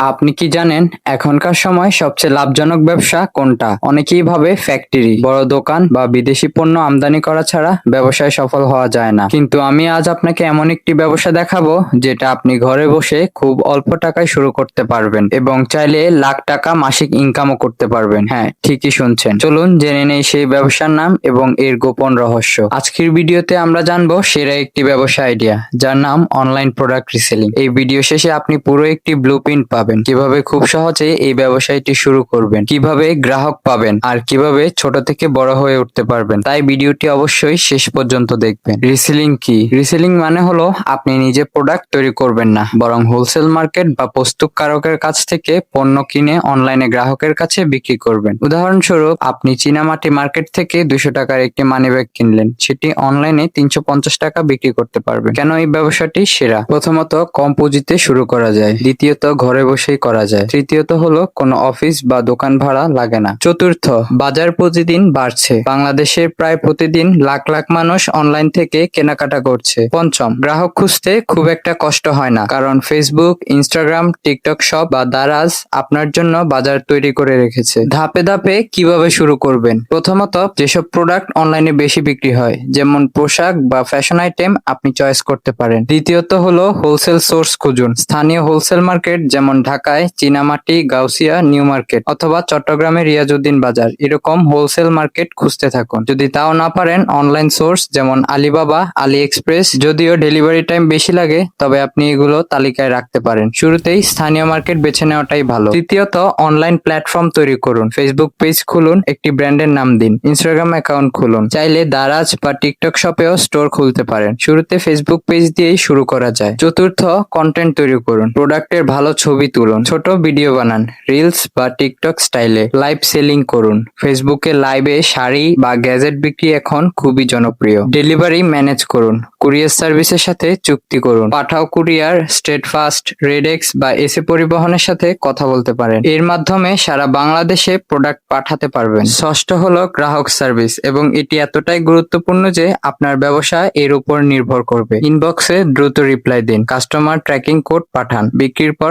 আপনি কি জানেন এখনকার সময় সবচেয়ে লাভজনক ব্যবসা কোনটা? অনেকেই ভাবে ফ্যাক্টরি বড় দোকান বা বিদেশি পণ্য আমদানি করা ছাড়া ব্যবসায় সফল হওয়া যায় না। কিন্তু আমি আজ আপনাকে এমন একটি ব্যবসা দেখাবো যেটা আপনি ঘরে বসে খুব অল্প টাকায় শুরু করতে পারবেন এবং চাইলে লাখ টাকা মাসিক ইনকামও করতে পারবেন। হ্যাঁ ঠিকই শুনছেন। চলুন জেনে নেই সেই ব্যবসার নাম এবং এর গোপন রহস্য। আজকের ভিডিওতে আমরা জানব সেরা একটি ব্যবসা আইডিয়া যার নাম অনলাইন প্রোডাক্ট রিসেলিং এই ভিডিও শেষে আপনি পুরো একটি ব্লু পাবেন। কীভাবে খুব সহজে এই ব্যবসায়টি শুরু করবেন, কীভাবে গ্রাহক পাবেন, আর কীভাবে ছোট থেকে বড় হয়ে উঠতে পারবেন, তাই ভিডিওটি অবশ্যই শেষ পর্যন্ত দেখবেন। রিসেলিং কি? রিসেলিং মানে হলো আপনি নিজে প্রোডাক্ট তৈরি করবেন না, বরং হোলসেল মার্কেট বা প্রস্তুতকারকের কাছ থেকে পণ্য কিনে অনলাইনে গ্রাহকের কাছে বিক্রি করবেন। উদাহরণস্বরূপ, আপনি চীনামাটি মার্কেট থেকে দুশো টাকার একটি মানি ব্যাগ কিনলেন, সেটি অনলাইনে তিনশো পঞ্চাশ টাকা বিক্রি করতে পারবেন। কেন এই ব্যবসাটি সেরা? প্রথমত কম পুঁজিতে শুরু করা যায়। দ্বিতীয়ত, ঘরে বসেই করা যায়। তৃতীয়ত হলো, কোনো অফিস বা দোকান ভাড়া লাগে না। চতুর্থ, বাজার প্রতিদিন বাড়ছে। বাংলাদেশের প্রায় প্রতিদিন লাখ লাখ মানুষ অনলাইন থেকে কেনাকাটা করছে। পঞ্চম, গ্রাহক খুঁজতে খুব একটা কষ্ট হয় না। কারণ ফেসবুক ইনস্টাগ্রাম টিকটক শপ বা দারাজ আপনার জন্য বাজার তৈরি করে রেখেছে। ধাপে ধাপে কীভাবে শুরু করবেন? প্রথমত, যেসব প্রোডাক্ট অনলাইনে বেশি বিক্রি হয়, যেমন পোশাক বা ফ্যাশন আইটেম আপনি চয়েস করতে পারেন। দ্বিতীয়ত হলো হোলসেল সোর্স খুঁজুন। স্থানীয় হোলসেল মার্কেট যেমন ঢাকায় চীনামাটি, গাউসিয়া, নিউ মার্কেট অথবা চট্টগ্রামের রিয়াজউদ্দিন বাজার। এরকম হোলসেল মার্কেট খুঁজতে থাকুন। যদি তাও না পারেন, অনলাইন সোর্স যেমন আলিবাবা আলি এক্সপ্রেস যদিও ডেলিভারি টাইম বেশি লাগে, তবে আপনি এগুলো তালিকায় রাখতে পারেন। শুরুতেই স্থানীয় মার্কেট বেছে নেওয়াটাই ভালো। তৃতীয়ত, অনলাইন প্ল্যাটফর্ম তৈরি করুন। ফেসবুক পেজ খুলুন, একটি ব্র্যান্ডের নাম দিন। ইনস্টাগ্রাম অ্যাকাউন্ট খুলুন। চাইলে দারাজ বা টিকটক শপেও স্টোর খুলতে পারেন। শুরুতে ফেসবুক পেজ দিয়েই শুরু করা যায়। চতুর্থ, কন্টেন্ট তৈরি করুন। প্রোডাক্টের ভালো ছবি তুলুন। ছোট ভিডিও বানান রিলস বা টিকটক স্টাইলে লাইভ সেলিং করুন। ফেসবুকে লাইভে শাড়ি বা গ্যাজেট বিক্রি এখন খুবই জনপ্রিয়। ডেলিভারি ম্যানেজ করুন কুরিয়ার সার্ভিসের সাথে চুক্তি করুন। Pathao courier Steadfast RedX বা এসে পরিবহনের সাথে কথা বলতে পারেন। এর মাধ্যমে সারা বাংলাদেশে প্রোডাক্ট পাঠাতে পারবেন। ষষ্ঠ হলো গ্রাহক সার্ভিস এবং এটি এতটাই গুরুত্বপূর্ণ যে আপনার ব্যবসা এর উপর নির্ভর করবে। ইনবক্সে দ্রুত রিপ্লাই দিন কাস্টমার ট্র্যাকিং কোড পাঠান। বিক্রির পর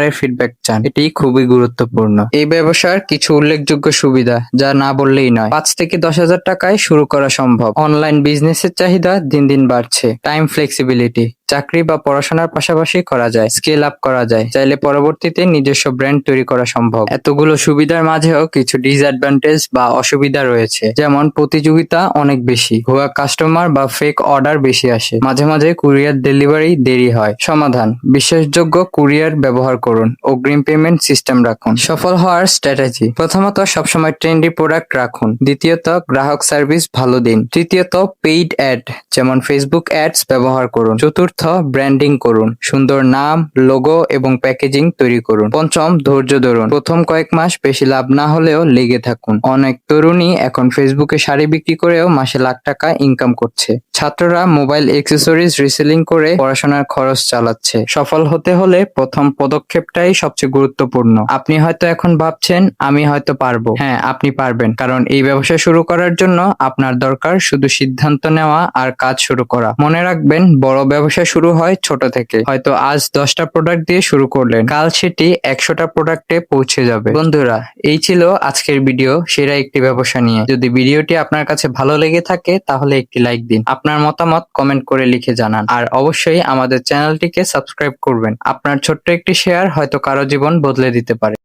কাস্টমারের ফিডব্যাক চান, এটি খুবই গুরুত্বপূর্ণ। এই ব্যবসার কিছু উল্লেখযোগ্য সুবিধা, যা না বললেই নয়। পাঁচ থেকে দশ হাজার টাকায় শুরু করা সম্ভব। অনলাইন বিজনেসের চাহিদা দিন দিন বাড়ছে। টাইম ফ্লেক্সিবিলিটি চাকরি বা পড়াশোনার পাশাপাশি করা যায় স্কেল আপ করা যায়। চাইলে পরবর্তীতে নিজস্ব ব্র্যান্ড তৈরি করা সম্ভব। এতগুলো সুবিধার মাঝেও কিছু ডিসঅ্যাডভান্টেজ বা অসুবিধা রয়েছে। যেমন প্রতিযোগিতা অনেক বেশি, ভুয়া কাস্টমার বা ফেক অর্ডার বেশি আসে। মাঝে মাঝে কুরিয়ার ডেলিভারি দেরি হয়। সমাধান, বিশ্বাসযোগ্য কুরিয়ার ব্যবহার করুন, অগ্রিম পেমেন্ট সিস্টেম রাখুন। সফল হওয়ার স্ট্র্যাটেজি প্রথমত সবসময় ট্রেন্ডি প্রোডাক্ট রাখুন। দ্বিতীয়ত, গ্রাহক সার্ভিস ভালো দিন। তৃতীয়ত পেইড অ্যাড যেমন ফেসবুক অ্যাডস ব্যবহার করুন। চতুর্থ ব্র্যান্ডিং করুন। সুন্দর নাম লোগো এবং প্যাকেজিং তৈরি করুন। পঞ্চম, ধৈর্য ধরুন। প্রথম কয়েক মাস বেশি লাভ না হলেও লেগে থাকুন। অনেক তরুণী এখন ফেসবুকে শাড়ি বিক্রি করেও মাসে লাখ টাকা ইনকাম করছে। ছাত্ররা মোবাইল এক্সেসরিজ রিসেলিং করে পড়াশোনার খরচ চালাচ্ছে। সফল হতে হলে প্রথম পদক্ষেপটাই সবচেয়ে গুরুত্বপূর্ণ। আপনি হয়তো এখন ভাবছেন, আমি হয়তো পারব। হ্যাঁ আপনি পারবেন। কারণ এই ব্যবসা শুরু করার জন্য আপনার দরকার শুধু সিদ্ধান্ত নেওয়া আর কাজ শুরু করা। মনে রাখবেন, বড় ব্যবসা শুরু হয় ছোট থেকে। হয়তো আজ দশটা প্রোডাক্ট দিয়ে শুরু করলেন। কাল সেটি একশোটা প্রোডাক্টে পৌঁছে যাবে। বন্ধুরা, এই ছিল আজকের ভিডিও সেরা একটি ব্যবসা নিয়ে। যদি ভিডিওটি আপনার কাছে ভালো লেগে থাকে, তাহলে একটি লাইক দিন। আপনার মতামত কমেন্ট করে লিখে জানান। আর অবশ্যই আমাদের চ্যানেলটিকে সাবস্ক্রাইব করবেন। আপনার ছোট্ট একটি শেয়ার হয়তো কারও জীবন বদলে দিতে পারে।